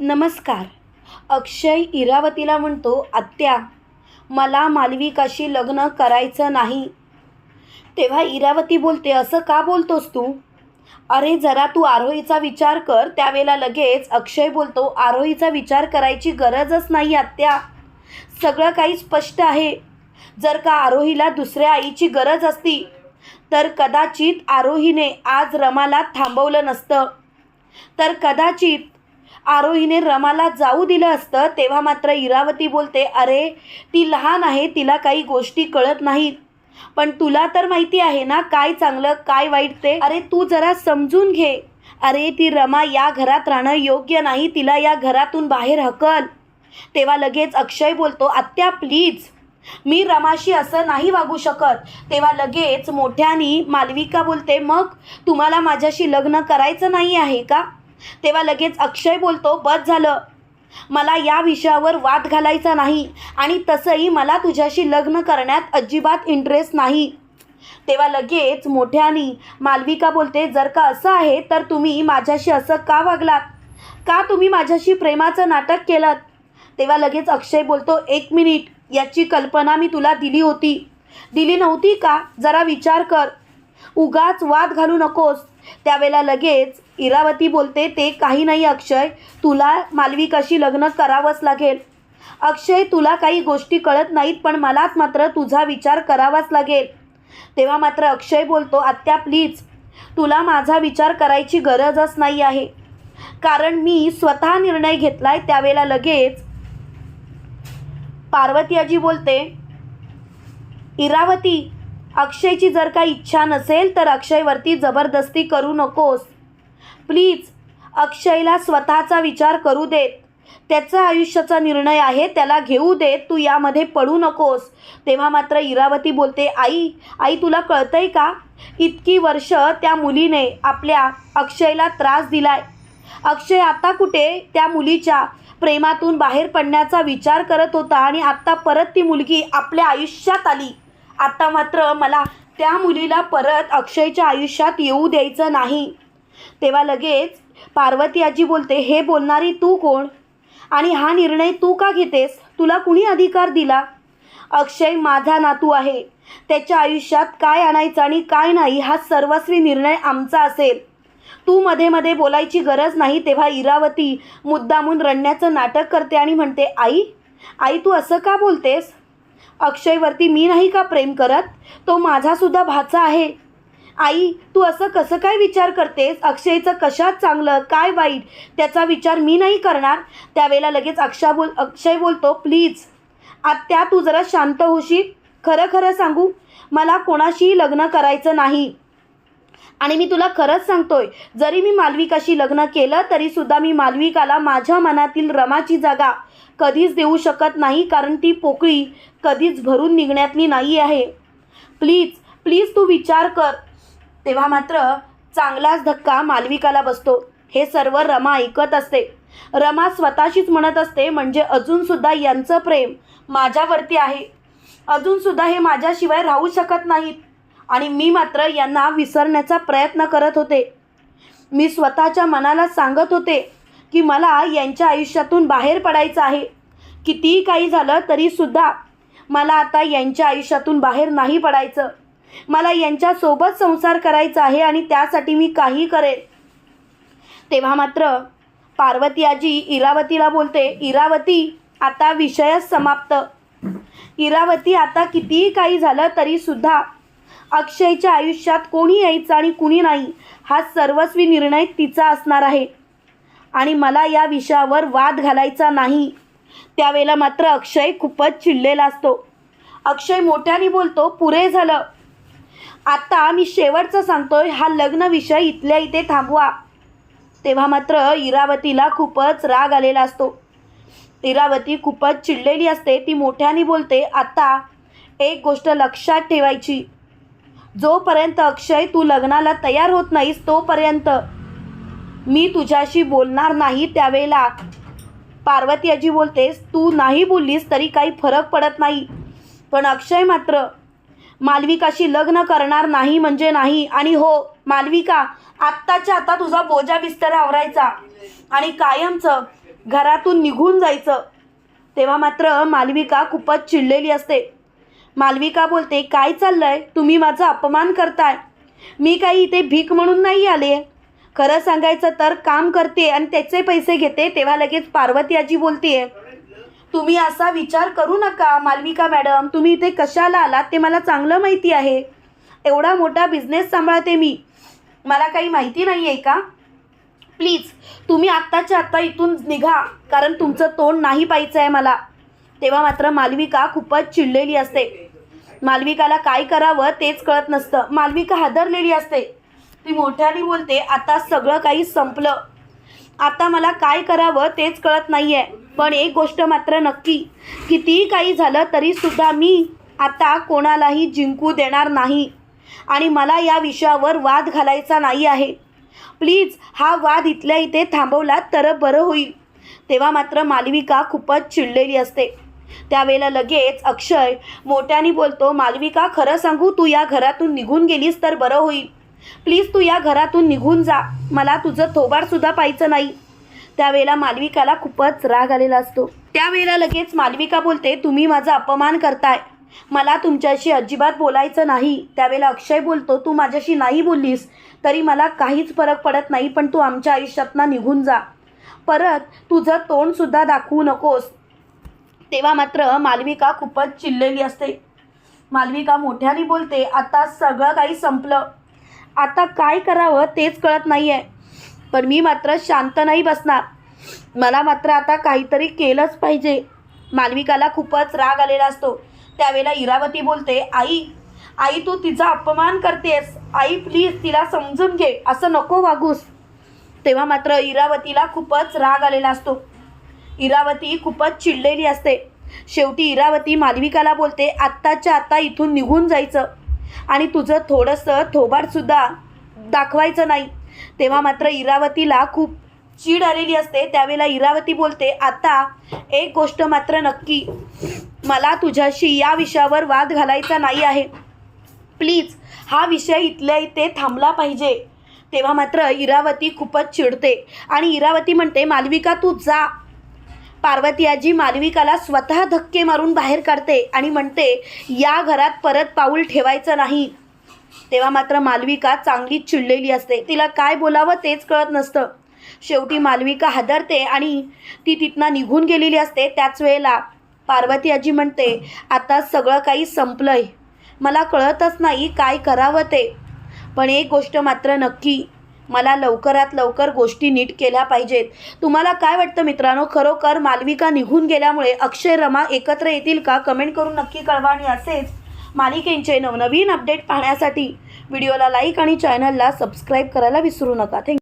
नमस्कार. अक्षय इरावतीला म्हणतो आत्या मला मालविकाशी लग्न करायचं नाही. तेव्हा इरावती बोलते असं का बोलतोस तू? अरे जरा तू आरोहीचा विचार कर. त्यावेळेला लगेच अक्षय बोलतो आरोहीचा विचार करायची गरजच नाही आत्या. सगळं काही स्पष्ट आहे. जर का आरोहीला दुसऱ्या आईची गरज असती तर कदाचित आरोहीने आज रमाला थांबवलं नसतं. तर कदाचित आरोहीने रमाला जाऊ दिलं असतं तेव्हा मात्र इरावती बोलते अरे ती लहान आहे तिला काही गोष्टी कळत नाहीत. पण तुला तर माहिती आहे ना काय चांगलं काय वाईट ते? अरे तू जरा समजून घे. अरे ती रमा या घरात राहणं योग्य नाही तिला या घरातून बाहेर हकल. तेव्हा लगेच अक्षय बोलतो आत्या प्लीज. मी रमाशी असं नाही वागू शकत. तेव्हा लगेच मोठ्यानी मालविका बोलते मग तुम्हाला माझ्याशी लग्न करायचं नाही आहे का? तेव्हा लगेच अक्षय बोलतो बस झालं. मला या विषयावर वाद घालायचा नाही आणि तसंही मला तुझ्याशी लग्न करण्यात अजिबात इंटरेस्ट नाही. तेव्हा लगेच मोठ्यानी मालविका बोलते जर का असं आहे तर तुम्ही माझ्याशी असं का वागलात? का तुम्ही माझ्याशी प्रेमाचं नाटक केलं तेव्हा लगेच अक्षय बोलतो एक मिनिट याची कल्पना मी तुला दिली होती. दिली नव्हती का? जरा विचार कर. उगाच वाद घालू नकोस. त्यावेळेला लगेच इरावती बोलते ते काही नाही अक्षय तुला मालविकाशी लग्न करावंच लागेल? अक्षय तुला काही गोष्टी कळत नाहीत पण मलाच मात्र तुझा विचार करावाच लागेल. तेव्हा मात्र अक्षय बोलतो आत्या प्लीज तुला माझा विचार करायची गरजच नाही आहे. कारण मी स्वतः निर्णय घेतलाय. त्यावेळेला लगेच पार्वती आजी बोलते इरावती अक्षयची जर का इच्छा नसेल तर अक्षयवरती जबरदस्ती करू नकोस. प्लीज अक्षयला स्वतःचा विचार करू देत. त्याचा आयुष्याचा निर्णय आहे त्याला घेऊ देत. तू यामध्ये पडू नकोस. तेव्हा मात्र इरावती बोलते आई आई तुला कळतंय का? इतकी वर्ष त्या मुलीने आपल्या अक्षयला त्रास दिलाय. अक्षय आता कुठे? त्या मुलीच्या प्रेमातून बाहेर पडण्याचा विचार करत होता आणि आत्ता परत ती मुलगी आपल्या आयुष्यात आली. आता मात्र मला त्या मुलीला परत अक्षयच्या आयुष्यात येऊ द्यायचं नाही. तेव्हा लगेच पार्वती आजी बोलते हे बोलणारी तू कोण? आणि हा निर्णय तू का घेतेस? तुला कुणी अधिकार दिला? अक्षय माझा नातू आहे. त्याच्या आयुष्यात काय आणायचं आणि काय नाही हा सर्वस्वी निर्णय आमचा असेल. तू मध्ये मध्ये बोलायची गरज नाही तेव्हा इरावती मुद्दामून रडण्याचं नाटक करते आणि म्हणते आई आई तू असं का बोलतेस? अक्षयवरती मी नाही का प्रेम करत? तो माझासुद्धा भाचा आहे. आई तू असं कसं काय विचार करतेस? अक्षयचं कशात चांगलं? काय वाईट? त्याचा विचार मी नाही करणार. त्यावेळेला लगेच अक्षा बोल अक्षय बोलतो प्लीज आत्या तू जरा शांत होशील? खरं खरं सांगू मला कोणाशीही लग्न करायचं नाही. आणि मी तुला खरंच सांगतोय जरी मी मालविकाशी लग्न केलं तरीसुद्धा मी मालविकाला माझ्या मनातील रमाची जागा कधीच देऊ शकत नाही कारण ती पोकळी कधीच भरून निघण्यातली नाही आहे. प्लीज प्लीज तू विचार कर. तेव्हा मात्र चांगलाच धक्का मालविकाला बसतो. हे सर्व रमा ऐकत असते. रमा स्वतःशीच म्हणत असते म्हणजे अजूनसुद्धा यांचं प्रेम माझ्यावरती आहे. अजूनसुद्धा हे माझ्याशिवाय राहू शकत नाहीत. आणि मी मात्र यांना विसरण्याचा प्रयत्न करत होते. मी स्वतःच्या मनाला सांगत होते की मला यांच्या आयुष्यातून बाहेर पडायचं आहे. कितीही काही झालं तरीसुद्धा मला आता यांच्या आयुष्यातून बाहेर नाही पडायचं. मला यांच्यासोबत संसार करायचा आहे आणि त्यासाठी मी काही करेन. तेव्हा मात्र पार्वती आजी इरावतीला बोलते इरावती आता विषयच समाप्त. इरावती आता कितीही काही झालं तरीसुद्धा अक्षयच्या आयुष्यात कोणी यायचं आणि कुणी नाही हा सर्वस्वी निर्णय तिचा असणार आहे. आणि मला या विषयावर वाद घालायचा नाही. त्यावेळेला मात्र अक्षय खूपच चिडलेला असतो. अक्षय मोठ्याने बोलतो पुरे झालं. आता मी शेवटचं सांगतोय हा लग्न विषय इथल्या इथे थांबवा. तेव्हा मात्र इरावतीला खूपच राग आलेला असतो. इरावती खूपच चिडलेली असते ती मोठ्याने बोलते आता एक गोष्ट लक्षात ठेवायची. जोपर्यंत अक्षय तू लग्नाला तयार होत नाहीस तोपर्यंत मी तुझ्याशी बोलणार नाही त्यावेळेला. पार्वती आजी बोलतेस तू नाही बोललीस तरी काही फरक पडत नाही. पण अक्षय मात्र मालविकाशी लग्न करणार नाही म्हणजे नाही. आणि हो मालविका आत्ताच्या आता तुझा बोजा बिस्तर आवरायचा. आणि कायमचं घरातून निघून जायचं. तेव्हा मात्र मालविका खूपच चिडलेली असते. मालविका बोलते काय चाललंय? तुम्ही माझा अपमान करताय. मी काही इथे भीक म्हणून नाही आले. खरं सांगायचं तर काम करते आणि त्याचे पैसे घेते तेव्हा लगेच पार्वती आजी बोलते तुम्ही असा विचार करू नका मालविका मॅडम. तुम्ही इथे कशाला आलात? ते मला चांगलं माहिती आहे. एवढा मोठा बिझनेस सांभाळते मी. मला काही माहिती नाही आहे का? प्लीज तुम्ही आत्ताच्या आत्ता इथून निघा कारण तुमचं तोंड नाही पाहिजे आहे मला. तेव्हा मात्र मालविका खूपच चिडलेली असते. मालविकाला काय करावं तेच कळत नसतं. मालविका हादरलेली असते. ती मोठ्याने बोलते आता सगळं काही संपलं. आता मला काय करावं तेच कळत नाही आहे पण एक गोष्ट मात्र नक्की. कितीही काही झालं तरीसुद्धा मी आता कोणालाही जिंकू देणार नाही. आणि मला या विषयावर वाद घालायचा नाही आहे. प्लीज हा वाद इथल्या इथे थांबवला तर बरं होईल. तेव्हा मात्र मालविका खूपच चिडलेली असते. त्यावेळेला लगेच अक्षय मोठ्याने बोलतो मालविका खरं सांगू तू या घरातून निघून गेलीस तर बरं होईल. प्लीज तू या घरातून निघून जा. मला तुझं थोबारसुद्धा पाहायचं नाही. त्यावेळेला मालविकाला खूपच राग आलेला असतो. त्यावेळेला लगेच मालविका बोलते तुम्ही माझा अपमान करताय. मला तुमच्याशी अजिबात बोलायचं नाही. त्यावेळेला अक्षय बोलतो तू माझ्याशी नाही बोललीस तरी मला काहीच फरक पडत नाही पण तू आमच्या आयुष्यातनं निघून जा. परत तुझं तोंडसुद्धा दाखवू नकोस. तेव्हा मात्र मालविका खूपच चिडलेली असते. मालविका मोठ्याने बोलते आता सगळं काही संपलं. आता काय करावं तेच कळत नाही आहे पण मी मात्र शांत नाही बसणार. मला मात्र आता काहीतरी केलंच पाहिजे. मालविकाला खूपच राग आलेला असतो. त्यावेळेला इरावती बोलते आई आई तू तिचा अपमान करतेस. आई प्लीज तिला समजून घे. असं नको वागूस. तेव्हा मात्र इरावतीला खूपच राग आलेला असतो. इरावती खूपच चिडलेली असते. शेवटी इरावती मालविकाला बोलते आत्ताच्या आत्ता इथून निघून जायचं. आणि तुझं थोडंसं थोबाडसुद्धा दाखवायचं नाही. तेव्हा मात्र इरावतीला खूप चीड आलेली असते. त्यावेळेला इरावती बोलते आता एक गोष्ट मात्र नक्की. मला तुझ्याशी या विषयावर वाद घालायचा नाही आहे. प्लीज हा विषय इथल्या इथे थांबला पाहिजे. तेव्हा मात्र इरावती खूपच चिडते आणि इरावती म्हणते मालविका तू जा. पार्वती आजी मालविकाला स्वतः धक्के मारून बाहेर काढते आणि म्हणते या घरात परत पाऊल ठेवायचं नाही. तेव्हा मात्र मालविका चांगलीच चिडलेली असते. तिला काय बोलावं तेच कळत नसतं. शेवटी मालविका हादरते आणि ती तिथनं निघून गेलेली असते. त्याच वेळेला पार्वती आजी म्हणते आता सगळं काही संपलंय. मला कळतच नाही काय करावं ते. पण एक गोष्ट मात्र नक्की मला लवकरात लवकर गोष्टी नीट केल्या पाहिजेत. तुम्हाला काय वाटतं मित्रांनो? खरोखर मालविका निघून गेल्यामुळे अक्षय रमा एकत्र येतील का? कमेंट करून नक्की कळवा आणि असेच मालिकेंचे नवनवीन अपडेट पाहण्यासाठी व्हिडिओला लाईक आणि चॅनलला सबस्क्राईब करायला विसरू नका. थँक्यू